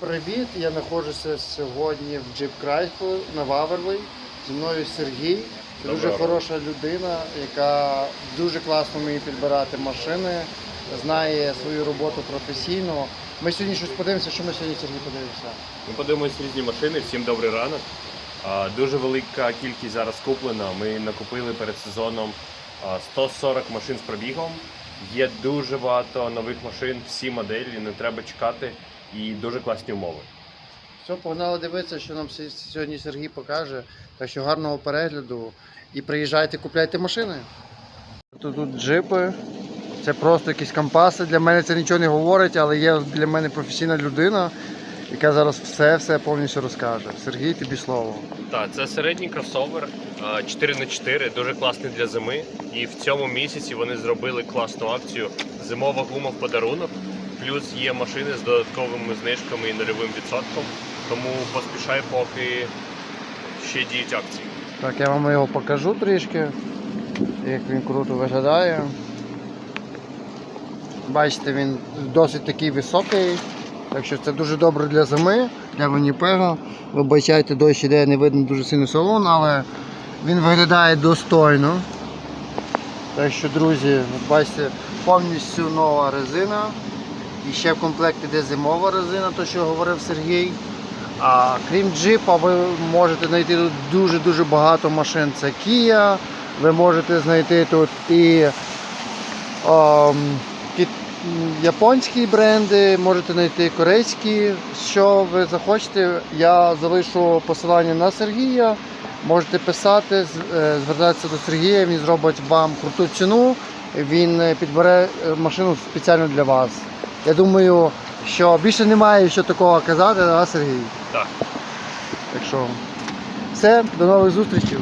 Привіт, я знаходжуся сьогодні в Jeep Chrysler на Ваверлі. Зі мною Сергій. Це дуже Доброго. хороша людина, яка дуже класно вміє підбирати машини, знає свою роботу професійно. Ми сьогодні щось подивимося, що ми сьогодні Сергій подивимося. Ми подивимось різні машини. Всім добрий ранок. А, Дуже велика кількість зараз куплена. Ми накупили перед сезоном а, 140 машин з пробігом. Є дуже багато нових машин, всі моделі, не треба чекати і дуже класні умови. Все, погнали дивитися, що нам сьогодні Сергій покаже. Так що гарного перегляду і приїжджайте, купляйте машини. Тут, тут джипи. Це просто якісь компаси. Для мене це нічого не говорить, але є для мене професійна людина, яка зараз все-все повністю розкаже. Сергій, тобі слово. Так, це середній кросовер 4х4, дуже класний для зими. І в цьому місяці вони зробили класну акцію Зимова гума в подарунок. Плюс є машини з додатковими знижками і нульовим відсотком. Тому поспішай, поки ще діють акції. Так, я вам його покажу трішки, як він круто виглядає. Бачите, він досить такий високий, так що це дуже добре для зими, для Вінніпега. Вибачайте, дощ іде, не видно дуже сильно салон, але він виглядає достойно. Так що, друзі, бачите, повністю нова резина. І ще в комплекті йде зимова резина, то що говорив Сергій. А крім джипа, ви можете знайти тут дуже-дуже багато машин. Це Kia, ви можете знайти тут і ем, кит- м, японські бренди, можете знайти корейські. Що ви захочете, я залишу посилання на Сергія. Можете писати, е, звертатися до Сергія, він зробить вам круту ціну, він е, підбере е, машину спеціально для вас. Я думаю, що більше немає що такого казати, а Сергій. Так. Так що все, до нових зустрічей.